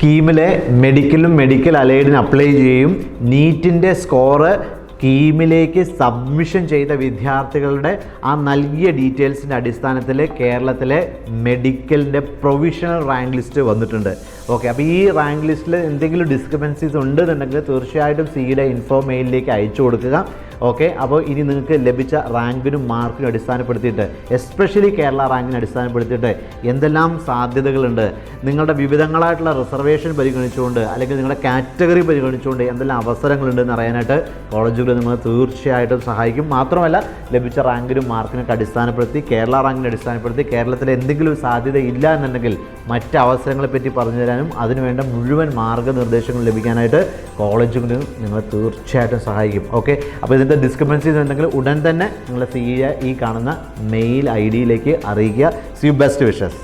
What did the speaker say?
കീമിലെ മെഡിക്കലും medical അലൈഡിന് apply ചെയ്യും. നീറ്റിന്റെ score കീമിലേക്ക് submission ചെയ്ത വിദ്യാർത്ഥികളുടെ ആ നൽകിയ ഡീറ്റെയിൽസിന്റെ അടിസ്ഥാനത്തിൽ കേരളത്തിലെ മെഡിക്കലിന്റെ പ്രൊവിഷണൽ റാങ്ക് ലിസ്റ്റ് വന്നിട്ടുണ്ട്. ഓക്കെ അപ്പോൾ ഈ റാങ്ക് ലിസ്റ്റിൽ എന്തെങ്കിലും ഡിസ്ക്രിപ്പൻസീസ് ഉണ്ടെന്നുണ്ടെങ്കിൽ തീർച്ചയായിട്ടും സിയുടെ ഇൻഫോ മെയിലിലേക്ക് അയച്ചു കൊടുക്കുക. ഓക്കെ അപ്പോൾ ഇനി നിങ്ങൾക്ക് ലഭിച്ച റാങ്കിനും മാർക്കിനും അടിസ്ഥാനപ്പെടുത്തിയിട്ട് എസ്പെഷ്യലി കേരള റാങ്കിനെ അടിസ്ഥാനപ്പെടുത്തിയിട്ട് എന്തെല്ലാം സാധ്യതകളുണ്ട് നിങ്ങളുടെ വിവിധങ്ങളായിട്ടുള്ള റിസർവേഷൻ പരിഗണിച്ചുകൊണ്ട് അല്ലെങ്കിൽ നിങ്ങളുടെ കാറ്റഗറി പരിഗണിച്ചുകൊണ്ട് എന്തെല്ലാം അവസരങ്ങളുണ്ട് എന്ന് അറിയാനായിട്ട് കോളേജുകൾ നിങ്ങൾ തീർച്ചയായിട്ടും സഹായിക്കും. മാത്രമല്ല ലഭിച്ച റാങ്കിനും മാർക്കിനൊക്കെ അടിസ്ഥാനപ്പെടുത്തി കേരള റാങ്കിനെ അടിസ്ഥാനപ്പെടുത്തി കേരളത്തിൽ എന്തെങ്കിലും സാധ്യത ഇല്ല എന്നുണ്ടെങ്കിൽ മറ്റ് അവസരങ്ങളെ പറ്റി പറഞ്ഞു തരാനും അതിനുവേണ്ട മുഴുവൻ മാർഗനിർദ്ദേശങ്ങൾ ലഭിക്കാനായിട്ട് കോളേജുകൾ നിങ്ങളെ തീർച്ചയായിട്ടും സഹായിക്കും. ഓക്കെ അപ്പോൾ ഇതിന്റെ ഡിസ്ക്രിപ്പൻസീസ് ഉണ്ടെങ്കിൽ ഉടൻ തന്നെ നിങ്ങൾ സി ഈ കാണുന്ന മെയിൽ ഐ ഡിയിലേക്ക് അറിയിക്കുക. C best wishes